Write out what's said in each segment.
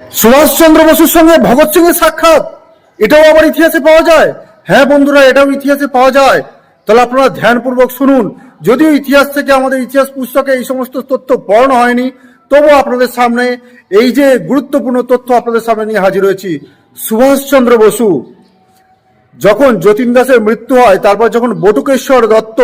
সুভাষচন্দ্র বসুর সঙ্গে ভগৎ সিং এর সাক্ষাৎ। এটাও আবার ইতিহাসে পাওয়া যায়। হ্যাঁ বন্ধুরা, এটাও ইতিহাসে পাওয়া যায়। তাহলে আপনারা ধ্যানপূর্বক শুনুন। যদিও ইতিহাস থেকে আমাদের ইতিহাস পুস্তকে এই সমস্ত তথ্য পড়ানো হয়নি তবুও আপনাদের সামনে এই যে গুরুত্বপূর্ণ তথ্য আপনাদের সামনে নিয়ে হাজির হয়েছি। সুভাষচন্দ্র বসু, যখন যতীন দাসের মৃত্যু হয়, তারপর যখন বটুকেশ্বর দত্ত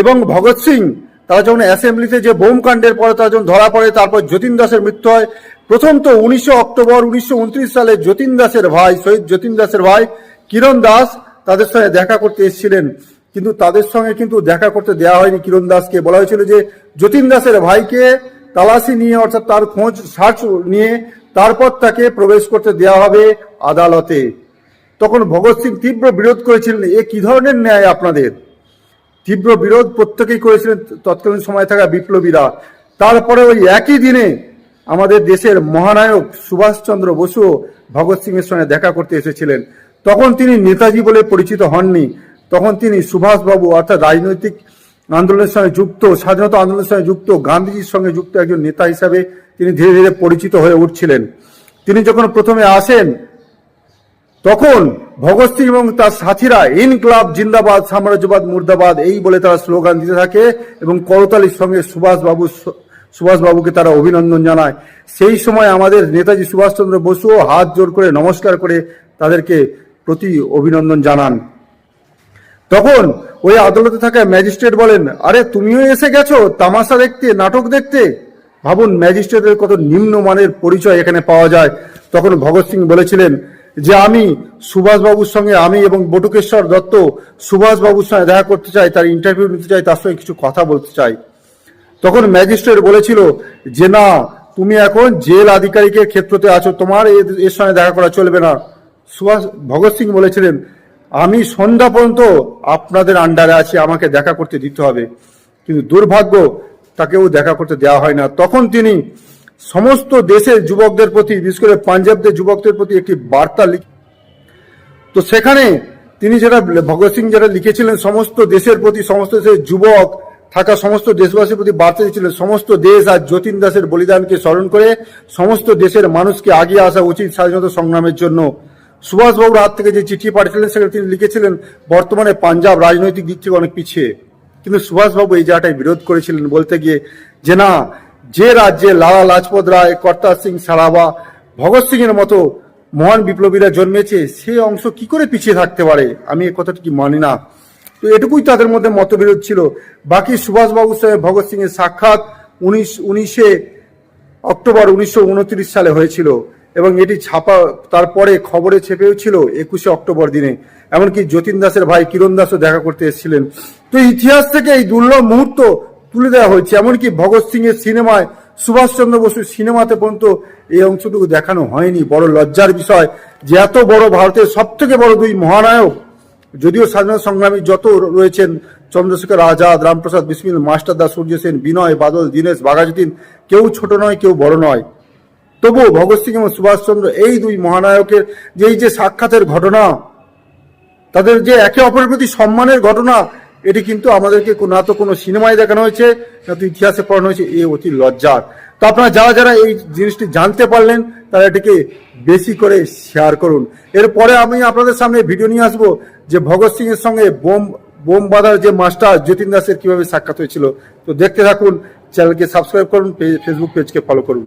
এবং ভগৎ সিং, তারা যখন অ্যাসেম্বলিতে যে বোম কাণ্ডের পরে তারা যখন ধরা পড়ে, তারপর যতীন দাসের মৃত্যু হয় প্রথম তো উনিশশো অক্টোবর উনিশশো উনত্রিশ সালে যতীন দাসের ভাই, শহীদ যতীন দাসের ভাই কিরণ দাস তাদের সঙ্গে দেখা করতে এসেছিলেন। কিন্তু তাদের সঙ্গে কিন্তু দেখা করতে দেওয়া হয়নি কিরণ দাসকে। বলা হয়েছিল যে যতীন দাসের ভাইকে তালাশি নিয়ে অর্থাৎ তার খোঁজ সার্চ নিয়ে তারপর তাকে প্রবেশ করতে দেওয়া হবে আদালতে। তখন ভগৎ সিং তীব্র বিরোধ করেছিলেন। এ কি ধরনের ন্যায় আপনাদের? তীব্র বিরোধ প্রত্যেকেই করেছিলেন। তৎকালীন সময় থাকা বিপ্লবীরা। তারপরে ওই একই দিনে আমাদের দেশের মহানায়ক সুভাষচন্দ্র বসুও ভগৎ সিং এর সঙ্গে দেখা করতে এসেছিলেন। তখন তিনি নেতাজি বলে পরিচিত হননি। তখন তিনি সুভাষবাবু অর্থাৎ রাজনৈতিক আন্দোলনের সঙ্গে যুক্ত, স্বাধীনতা আন্দোলনের সঙ্গে যুক্ত, গান্ধীজির সঙ্গে যুক্ত একজন নেতা হিসাবে তিনি ধীরে ধীরে পরিচিত হয়ে উঠছিলেন। তিনি যখন প্রথমে আসেন, তখন ভগৎ সিং এবং তার সাথীরা ইনকলাব জিন্দাবাদ, সাম্রাজ্যবাদ মুর্দাবাদ এই বলে তারা স্লোগান দিতে থাকে এবং করতালির সঙ্গে সুভাষবাবু সুভাষবাবুকে তারা অভিনন্দন জানায়। সেই সময় আমাদের নেতাজি সুভাষচন্দ্র বসুও হাত জোর করে নমস্কার করে তাদেরকে প্রতি অভিনন্দন জানান। তখন ওই আদালতে থাকা ম্যাজিস্ট্রেট বলেন, আরে, তুমিও এসে গেছো, তামাশা দেখতে, নাটক দেখতে? ভাবুন, ম্যাজিস্ট্রেটের কত নিম্নমানের পরিচয় এখানে পাওয়া যায়। তখন ভগৎ সিং বলেছিলেন যে, আমি সুভাষবাবুর সঙ্গে আমি এবং বটুকেশ্বর দত্ত সুভাষবাবুর সঙ্গে দেখা করতে চাই, তার ইন্টারভিউ নিতে চাই, তার সঙ্গে কিছু কথা বলতে চাই। তখন ম্যাজিস্ট্রেট বলেছিল যে, না, তুমি এখন জেল আধিকারিকের ক্ষেত্রতে আছো, তোমার এর- সঙ্গে দেখা করা চলবে না। সুভাষ ভগৎ সিং বলেছিলেন, আমি সন্ধ্যা পর্যন্ত আপনাদের আন্ডারে আছি, আমাকে দেখা করতে দিতে হবে। কিন্তু দুর্ভাগ্য, তাকেও দেখা করতে দেওয়া হয় না। তখন তিনি সমস্ত দেশের যুবকদের প্রতি, বিশেষ করে পাঞ্জাবদের যুবকদের প্রতি একটি বার্তা লিখ তো সেখানে তিনি যেটা ভগৎ সিং যেটা লিখেছিলেন, সমস্ত দেশের প্রতি, সমস্ত দেশের যুবক থাকা সমস্ত দেশবাসীর প্রতি বার্তা দিয়েছিলেন সমস্ত দেশ আর যতীন দাসের বলিদানকে স্মরণ করে, সমস্ত দেশের মানুষকে আগিয়ে আসা উচিত স্বাধীনতা সংগ্রামের জন্য। সুভাষবাবুর হাত থেকে যে চিঠি পাঠিয়েছিলেন, সেখানে তিনি লিখেছিলেন, বর্তমানে পাঞ্জাব রাজনৈতিক দিক থেকে অনেক পিছিয়ে। কিন্তু সুভাষবাবু এই জায়গাটায় বিরোধ করেছিলেন বলতে গিয়ে যে না, যে রাজ্যে লালা লাজপত রায়, কর্তার সিং সারাবা, ভগৎ সিং এর মতো মহান বিপ্লবীরা জন্মেছে, সে অংশ কি করে পিছিয়ে থাকতে পারে? আমি এ কথাটি কি মানি না? তো এটুকুই তাদের মধ্যে মতবিরোধ ছিল। বাকি সুভাষবাবুর সঙ্গে ভগৎ সিং এর সাক্ষাৎ উনিশ, উনিশে অক্টোবর উনিশশো উনত্রিশ সালে হয়েছিল এবং এটি ছাপা, তারপরে খবরে ছেপেও ছিল একুশে অক্টোবর দিনে। এমনকি যতীন দাসের ভাই কিরণ দাসও দেখা করতে এসেছিলেন। তো ইতিহাস থেকে এই দুর্লভ মুহূর্ত তুলে দেওয়া হয়েছে। এমনকি ভগৎ সিং এর সিনেমায়, সুভাষচন্দ্র বসুর সিনেমাতে পর্যন্ত এই অংশটুকু দেখানো হয়নি। বড় লজ্জার বিষয় যে এত বড় ভারতের সব থেকে বড় দুই মহানায়ক যদিও স্বাধীনতা সংগ্রামী যত রয়েছেন চন্দ্রশেখর আজাদ, রামপ্রসাদ বিসমিল, মাস্টার দাস, সূর্য সেন, বিনয়, বাদল, দীনেশ, বাঘাযতীন, কেউ ছোট নয়, কেউ বড় নয়। তবুও ভগৎ সিং এবং সুভাষচন্দ্র এই দুই মহানায়কের যে এই যে সাক্ষাতের ঘটনা, তাদের যে একে অপরের প্রতি সম্মানের ঘটনা, এটি কিন্তু আমাদেরকে না তো কোনো সিনেমায় দেখানো হয়েছে, না তো ইতিহাসে পড়ানো হয়েছে, এ অতি লজ্জার। তো আপনারা যারা যারা এই জিনিসটি জানতে পারলেন, তারা এটিকে বেশি করে শেয়ার করুন। এরপরে আমি আপনাদের সামনে ভিডিও নিয়ে আসব যে ভগৎ সিং এর সঙ্গে বোম বোম বাঁধার যে মাস্টার যতীন দাসের কীভাবে সাক্ষাৎ হয়েছিল, তো দেখতে থাকুন, চ্যানেলকে সাবস্ক্রাইব করুন ফেসবুক পেজকে ফলো করুন।